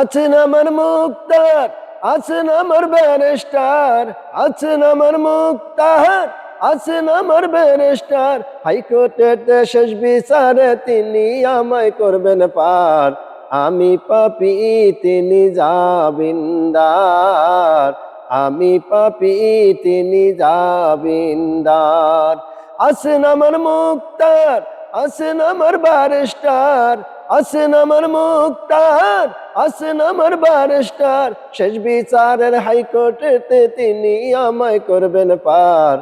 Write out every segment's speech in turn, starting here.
আছেন আমার মুক্তার, আছেন আমার ব্যারিস্টার, আছেন আমার মুক্তার, আছেন আমার ব্যারিস্টার। হাইকোর্টের শেষ বিচারে তিনি আমায় করবেন পার। আমি পাপি, তিনি যাবিন্দার আমি পাপি, তিনি যাবিন্দার আছেন আমার মুক্তার আছেন আমার ব্যারিস্টার আছেন আমার মুক্তার, আছেন আমার ব্যারিস্টার শেষ বিচারের হাইকোর্টেতে তিনি আমায় করবেন পার।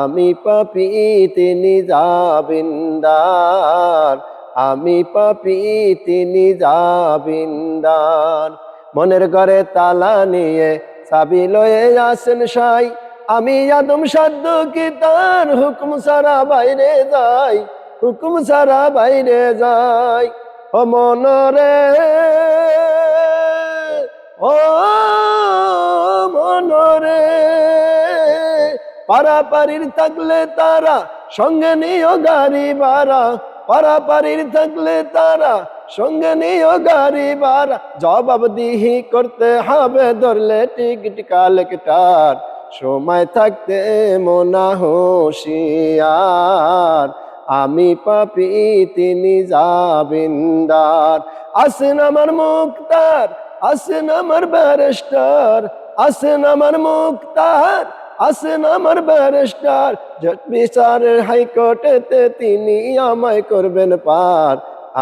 আমি পাপি, তিনি যাবিন্দার আমি পাপি, তিনি যাবিন্দার মনের ঘরে তালা নিয়ে চাবি লয়ে আসেন সাই। আমি আদম সাধ্য কি তার হুকুম সারা বাইরে যাই। হুকুম সারা বাইরে যাই। ও মনরে ও মনরে, পারাপারির থাকলে তারা সঙ্গে নিও গাড়ি ভাড়া। পারাপারির থাকলে তারা সঙ্গে নিও গাড়ি ভাড়া। জবাব দিহি করতে হবে, ধরলে টিকিট কালেক্টার। সময় থাকতে মনা হুশিয়ার। আমি পাপি তিনি যাবিন্দার আসেন আমার মুক্তার, আসেন আমার ব্যারিস্টার, আসেন আমার মুক্তার, আসেন আমার ব্যারিস্টার। জট বিচারের হাইকোর্টেতে তিনি আমায় করবেন পার।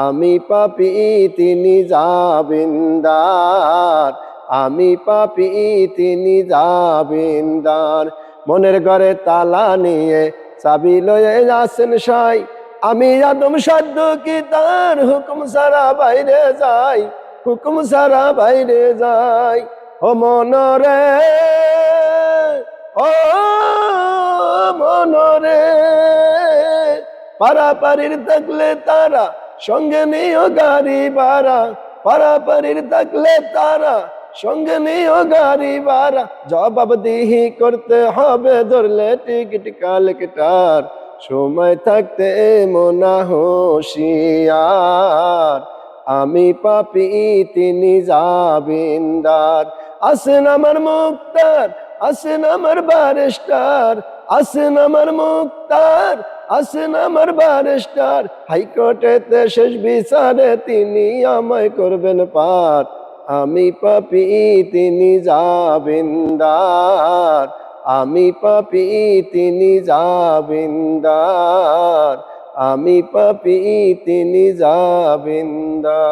আমি পাপি তিনি যাবিন্দার আমি পাপি তিনি যাবিন্দার মনের ঘরে তালা নিয়ে চাবি লয়ে আসেন সাই। আমি আদম সাধ্য কি তার হুকুম সারা বাইরে যাই? হুকুম সারা বাইরে যাই। ও মনরে ও মনরে, পারাপারির থাকলে তারা সঙ্গে নিও গাড়ি ভাড়া। পারাপারির থাকলে তারা সঙ্গে নিও গাড়ি জবাব দিহি করতে হবে, ধরলে টিকিট কালেক্টার। সময় থাকতে মনা হুশিয়ার। আমি পাপি, তিনি যাবিন্দার আসেন আমার মুক্তার, আসেন আমার ব্যারিস্টার। আসেন আমার মুক্তার, আসেন আমার ব্যারিস্টার। হাইকোর্টেতে শেষ বিচারে তিনি আমায় করবেন পার। আমি পাপি তিনি যাবিন্দার আমি পাপি তিনি যাবিন্দার আমি পাপি তিনি যাবিন্দার